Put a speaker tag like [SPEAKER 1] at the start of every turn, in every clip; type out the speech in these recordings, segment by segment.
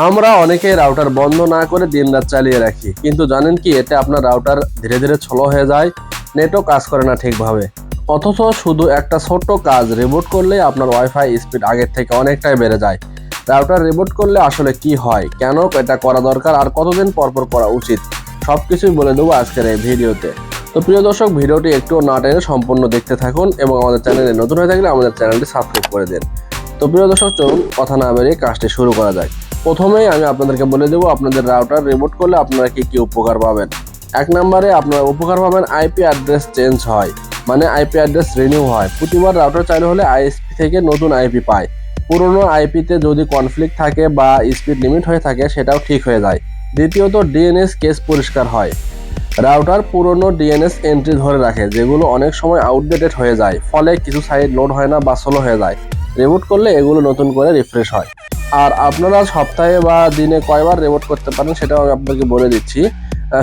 [SPEAKER 1] আমরা অনেকে রাউটার বন্ধ না করে দিন রাত চালিয়ে রাখি। কিন্তু জানেন কি, এতে আপনার রাউটার ধীরে ধীরে ছলো হয়ে যায় নেটও কাজ করে না ঠিকভাবে। অথচ শুধু একটা ছোট্ট কাজ রিবুট করলে আপনার ওয়াইফাই স্পিড আগের থেকে অনেকটাই বেড়ে যায়। রাউটার রিবুট করলে আসলে কি হয়, কেন এটা করা দরকার, আর কতদিন পর পর করা উচিত সব কিছুই বলে দেবো আজকের এই ভিডিওতে। তো প্রিয় দর্শক, ভিডিওটি একটু না টেনে সম্পূর্ণ দেখতে থাকুন এবং আমাদের চ্যানেলে নতুন হয়ে থাকলে আমাদের চ্যানেলটি সাবস্ক্রাইব করে দিন। তো প্রিয় দর্শক, চলুন, কথা না বেরিয়ে কাজটি শুরু করা যায় প্রথমেই আমি আপনাদেরকে বলে দেবো, আপনাদের রাউটার রিমোট করলে আপনারা কি কি উপকার পাবেন। এক নম্বরে আপনারা উপকার পাবেন আইপি অ্যাড্রেস চেঞ্জ হয় মানে আইপি অ্যাড্রেস রিনিউ হয়। প্রতিবার রাউটার চালু হলে আইএসপি থেকে নতুন আইপি পায়। পুরনো আইপিতে যদি কনফ্লিক্ট থাকে বা স্পিড লিমিট হয়ে থাকে, সেটাও ঠিক হয়ে যায়। দ্বিতীয়ত ডিএনএস কেস পরিষ্কার হয়। রাউটার পুরনো ডিএনএস এন্ট্রি ধরে রাখে, যেগুলো অনেক সময় আউটডেটেড হয়ে যায়। ফলে কিছু সাইট লোড হয় না বা স্লো হয়ে যায়। রিবুট করলে এগুলো নতুন করে রিফ্রেশ হয়। আর আপনারা সপ্তাহে বা দিনে কয়বার রিমোট করতে পারেন সেটাও আমি আপনাকে বলে দিচ্ছি।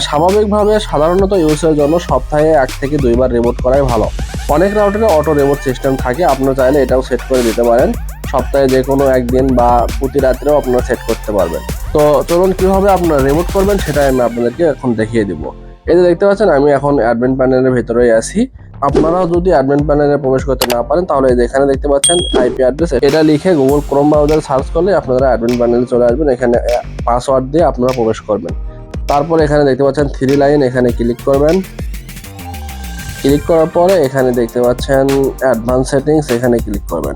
[SPEAKER 1] স্বাভাবিকভাবে সাধারণত ইউজের জন্য সপ্তাহে এক থেকে দুইবার রিমোট করাই ভালো। অনেক রাউটারে অটো রিমোট সিস্টেম থাকে, আপনারা চাইলে এটাও সেট করে দিতে পারেন। সপ্তাহে যে কোনো একদিন বা প্রতি রাত্রেও আপনারা সেট করতে পারবেন। তো চলুন কীভাবে আপনারা রিমোট করবেন সেটাই আমি আপনাদেরকে এখন দেখিয়ে দিব। যে দেখতে পাচ্ছেন, আমি এখন অ্যাডমিন প্যানেলের ভেতরেই আছি। আপনারাও যদি অ্যাডমিন প্যানেলে প্রবেশ করতে না পারেন, তাহলে এখানে দেখতে পাচ্ছেন আইপি অ্যাড্রেস এটা লিখে গুগল ক্রোম ব্রাউজার সার্চ করলে আপনারা অ্যাডমিন প্যানেলে চলে আসবেন। এখানে পাসওয়ার্ড দিয়ে আপনারা প্রবেশ করবেন। তারপর এখানে দেখতে পাচ্ছেন থ্রি লাইন এখানে ক্লিক করবেন। ক্লিক করার পরে এখানে দেখতে পাচ্ছেন অ্যাডভান্স সেটিংস এখানে ক্লিক করবেন।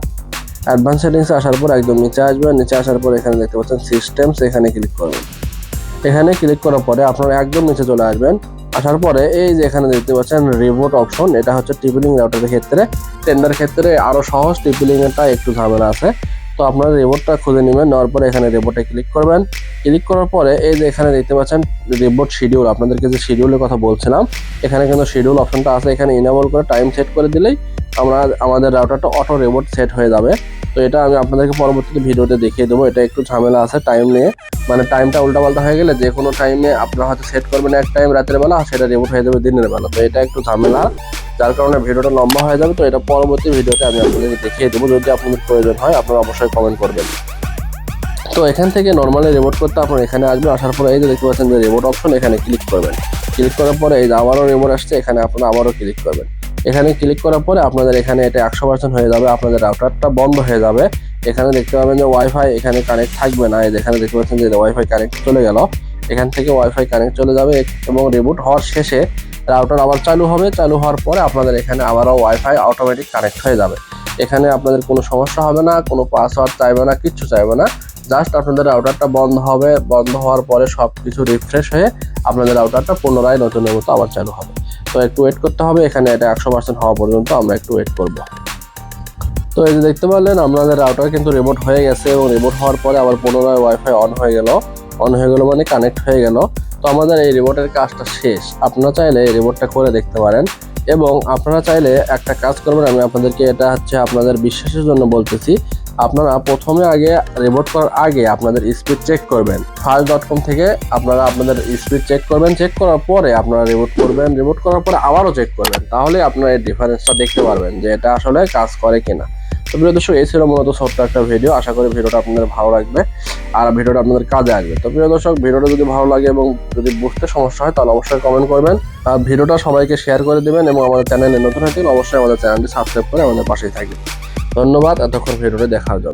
[SPEAKER 1] অ্যাডভান্স সেটিংস আসার পর একদম নিচে আসবেন। নিচে আসার পর এখানে দেখতে পাচ্ছেন সিস্টেমস এখানে ক্লিক করবেন। এখানে ক্লিক করার পরে আপনারা একদম নিচে চলে আসবেন। আসার পরে এই যে এখানে দেখতে পাচ্ছেন রিমোট অপশন এটা হচ্ছে টিপিলিং রাউটারের ক্ষেত্রে। টেন্ডার ক্ষেত্রে আরও সহজ টিপিলিং এরটা একটু ঝামেলা আছে। তো আপনারা রিমোটটা খুঁজে নেবেন, নেওয়ার পরে এখানে রিমোটে ক্লিক করবেন। ক্লিক করার পরে এই যে এখানে দেখতে পাচ্ছেন রিমোট শিডিউল আপনাদেরকে যে শিডিউলের কথা বলছিলাম, এখানে কিন্তু শিডিউল অপশনটা আছে। এখানে ইনেবল করে টাইম সেট করে দিলেই আমরা আমাদের রাউটারটা অটো রিমোট সেট হয়ে যাবে। তো এটা আমি আপনাদেরকে পরবর্তীতে ভিডিওতে দেখিয়ে দেবো। এটা একটু ঝামেলা আছে টাইম নিয়ে। মানে টাইমটা উল্টাপাল্টা হয়ে গেলে যে কোনো টাইমে আপনারা হয়তো সেট করবেন এক টাইম রাতের বেলা সেটা রিমোট হয়ে যাবে দিনের বেলা। তো এটা একটু ঝামেলা। যার কারণে ভিডিওটা লম্বা হয়ে যাবে। তো এটা পরবর্তী ভিডিওতে আমি আপনাদেরকে দেখিয়ে দেবো। যদি আপনাদের প্রয়োজন হয়, আপনারা অবশ্যই কমেন্ট করবেন। তো এখান থেকে নর্মালি রিমোট করতে আপনার এখানে আসবেন। আসার পরে এই যে দেখতে পাচ্ছেন যে রিমোট অপশন এখানে ক্লিক করবেন। ক্লিক করার পরে এই যে আবারও রিমোট আসছে। এখানে আপনারা আবারও ক্লিক করবেন। এখানে ক্লিক করার পরে আপনাদের এখানে এটা একশো পার্সেন্ট হয়ে যাবে, আপনাদের রাউটারটা বন্ধ হয়ে যাবে। এখানে দেখতে পাবেন যে ওয়াইফাই এখানে কানেক্ট থাকবে না এখানে দেখতে পাচ্ছেন যে ওয়াইফাই কানেক্ট চলে গেল। এখান থেকে ওয়াইফাই কানেক্ট চলে যাবে এবং রিবুট হওয়ার শেষে রাউটার আবার চালু হবে, চালু হওয়ার পরে আপনাদের এখানে আবারও ওয়াইফাই অটোমেটিক কানেক্ট হয়ে যাবে। এখানে আপনাদের কোনো সমস্যা হবে না, কোনো পাসওয়ার্ড চাইবে না, কিচ্ছু চাইবে না জাস্ট আপনাদের রাউটারটা বন্ধ হবে। বন্ধ হওয়ার পরে সব কিছু রিফ্রেশ হয়ে আপনাদের রাউটারটা পুনরায় নতুনের মতো আবার চালু হবে। তো একটু ওয়েট করতে হবে, এখানে এটা একশো পার্সেন্ট হওয়া পর্যন্ত আমরা একটু ওয়েট করব। তো এই যে দেখতে পারলেন আপনাদের রাউটার কিন্তু রিমোট হয়ে গেছে এবং রিমোট হওয়ার পরে আবার পুনরায় ওয়াইফাই অন হয়ে গেল। অন হয়ে গেল মানে কানেক্ট হয়ে গেল। তো আমাদের এই রিমোটের কাজটা শেষ। আপনারা চাইলে এই রিমোটটা করে দেখতে পারেন। এবং আপনারা চাইলে একটা কাজ করবেন, আমি আপনাদেরকে এটা হচ্ছে আপনাদের বিশ্বাসের জন্য বলতেছি আপনারা প্রথমে আগে রিমোট করার আগে আপনাদের স্পিড চেক করবেন। ফার্স্ট ডট কম থেকে আপনারা আপনাদের স্পিড চেক করবেন। চেক করার পরে আপনারা রিমোট করবেন। রিমোট করার পরে আবারও চেক করবেন। তাহলে আপনারা এই ডিফারেন্সটা দেখতে পারবেন যে এটা আসলে কাজ করে কিনা। তো প্রিয় দর্শক, এই ছিল মূলত ছোট্ট একটা ভিডিও আশা করি ভিডিওটা আপনাদের ভালো লাগবে আর ভিডিওটা আপনাদের কাজে আসবে। তো প্রিয় দর্শক, ভিডিওটা যদি ভালো লাগে এবং যদি বুঝতে সমস্যা হয়, তাহলে অবশ্যই কমেন্ট করবেন। আর ভিডিওটা সবাইকে শেয়ার করে দেবেন এবং আমাদের চ্যানেলে নতুন হয়ে অবশ্যই আমাদের চ্যানেলটি সাবস্ক্রাইব করে আমাদের পাশেই থাকবেন। ধন্যবাদ এতক্ষণ ভিডিওটা দেখার জন্য।